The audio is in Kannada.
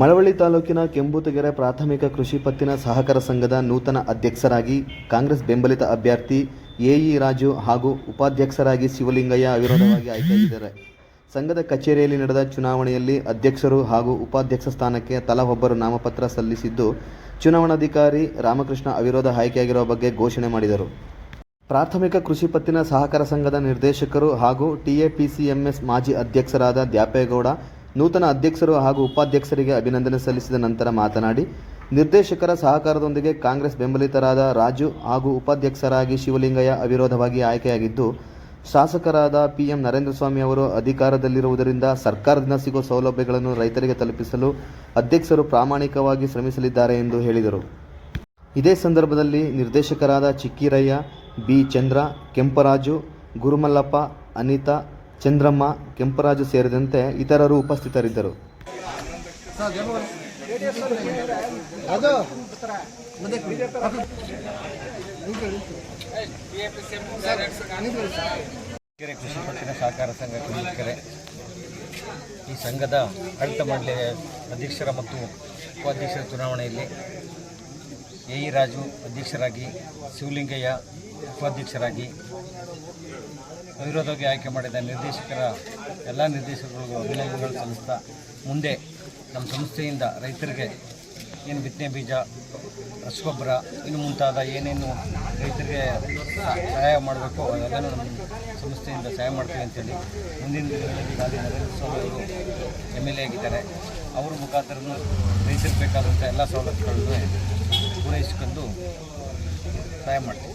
ಮಳವಳ್ಳಿ ತಾಲೂಕಿನ ಕೆಂಬೂತಗೆರೆ ಪ್ರಾಥಮಿಕ ಕೃಷಿ ಪತ್ತಿನ ಸಹಕಾರ ಸಂಘದ ನೂತನ ಅಧ್ಯಕ್ಷರಾಗಿ ಕಾಂಗ್ರೆಸ್ ಬೆಂಬಲಿತ ಅಭ್ಯರ್ಥಿ ಎಇ ರಾಜು ಹಾಗೂ ಉಪಾಧ್ಯಕ್ಷರಾಗಿ ಶಿವಲಿಂಗಯ್ಯ ಅವಿರೋಧವಾಗಿ ಆಯ್ಕೆಯಾಗಿದ್ದಾರೆ. ಸಂಘದ ಕಚೇರಿಯಲ್ಲಿ ನಡೆದ ಚುನಾವಣೆಯಲ್ಲಿ ಅಧ್ಯಕ್ಷರು ಹಾಗೂ ಉಪಾಧ್ಯಕ್ಷ ಸ್ಥಾನಕ್ಕೆ ತಲಾ ಒಬ್ಬರು ನಾಮಪತ್ರ ಸಲ್ಲಿಸಿದ್ದು, ಚುನಾವಣಾಧಿಕಾರಿ ರಾಮಕೃಷ್ಣ ಅವಿರೋಧ ಆಯ್ಕೆಯಾಗಿರುವ ಬಗ್ಗೆ ಘೋಷಣೆ ಮಾಡಿದರು. ಪ್ರಾಥಮಿಕ ಕೃಷಿ ಪತ್ತಿನ ಸಹಕಾರ ಸಂಘದ ನಿರ್ದೇಶಕರು ಹಾಗೂ ಟಿಎಪಿಸಿಎಂಎಸ್ ಮಾಜಿ ಅಧ್ಯಕ್ಷರಾದ ದ್ಯಾಪೇಗೌಡ ನೂತನ ಅಧ್ಯಕ್ಷರು ಹಾಗೂ ಉಪಾಧ್ಯಕ್ಷರಿಗೆ ಅಭಿನಂದನೆ ಸಲ್ಲಿಸಿದ ನಂತರ ಮಾತನಾಡಿ, ನಿರ್ದೇಶಕರ ಸಹಕಾರದೊಂದಿಗೆ ಕಾಂಗ್ರೆಸ್ ಬೆಂಬಲಿತರಾದ ರಾಜು ಹಾಗೂ ಉಪಾಧ್ಯಕ್ಷರಾಗಿ ಶಿವಲಿಂಗಯ್ಯ ಅವಿರೋಧವಾಗಿ ಆಯ್ಕೆಯಾಗಿದ್ದು, ಶಾಸಕರಾದ ಪಿಎಂ ನರೇಂದ್ರ ಸ್ವಾಮಿ ಅವರು ಅಧಿಕಾರದಲ್ಲಿರುವುದರಿಂದ ಸರ್ಕಾರದಿಂದ ಸಿಗುವ ಸೌಲಭ್ಯಗಳನ್ನು ರೈತರಿಗೆ ತಲುಪಿಸಲು ಅಧ್ಯಕ್ಷರು ಪ್ರಾಮಾಣಿಕವಾಗಿ ಶ್ರಮಿಸಲಿದ್ದಾರೆ ಎಂದು ಹೇಳಿದರು. ಇದೇ ಸಂದರ್ಭದಲ್ಲಿ ನಿರ್ದೇಶಕರಾದ ಚಿಕ್ಕಿರಯ್ಯ, ಬಿ ಚಂದ್ರ, ಕೆಂಪರಾಜು, ಗುರುಮಲ್ಲಪ್ಪ, ಅನಿತಾ ಚಂದ್ರಮ್ಮ, ಕೆಂಪರಾಜು ಸೇರಿದಂತೆ ಇತರರು ಉಪಸ್ಥಿತರಿದ್ದರು. ಕೃಷಿ ಪತ್ತಿನ ಸಹಕಾರ ಸಂಘ ಕೆರೆ. ಈ ಸಂಘದ ಆಡಳಿತ ಮಂಡಳಿಯ ಅಧ್ಯಕ್ಷರ ಮತ್ತು ಉಪಾಧ್ಯಕ್ಷರ ಚುನಾವಣೆಯಲ್ಲಿ ಎ ರಾಜು ಅಧ್ಯಕ್ಷರಾಗಿ ಶಿವಲಿಂಗಯ್ಯ ಉಪಾಧ್ಯಕ್ಷರಾಗಿ ಅವಿರೋಧವಾಗಿ ಆಯ್ಕೆ ಮಾಡಿದ ನಿರ್ದೇಶಕರ ಎಲ್ಲ ನಿರ್ದೇಶಕರಿಗೂ ಅಭಿನಂದನೆಗಳು ಸಲ್ಲಿಸ್ತಾ ಮುಂದೆ ನಮ್ಮ ಸಂಸ್ಥೆಯಿಂದ ರೈತರಿಗೆ ಏನು ಬಿತ್ತನೆ ಬೀಜ, ರಸಗೊಬ್ಬರ, ಇನ್ನು ಮುಂತಾದ ಏನೇನು ರೈತರಿಗೆ ಸಹಾಯ ಮಾಡಬೇಕು, ಅದೆಲ್ಲನೂ ನಮ್ಮ ಸಂಸ್ಥೆಯಿಂದ ಸಹಾಯ ಮಾಡ್ತೀವಿ ಅಂತೇಳಿ ಮುಂದಿನ ದಿನಗಳಲ್ಲಿ ಗಾಂಧಿ ನರೇಂದ್ರ ಸ್ವಾಮಿ ಅವರು ಎಂ ಎಲ್ ಎ ಆಗಿದ್ದಾರೆ. ಅವ್ರ ಮುಖಾಂತರನೂ ರೈತರಿಗೆ ಬೇಕಾದಂಥ ಎಲ್ಲ ಸವಲತ್ತುಗಳನ್ನು ಪೂರೈಸಿಕೊಂಡು ಸಹಾಯ ಮಾಡ್ತೀವಿ.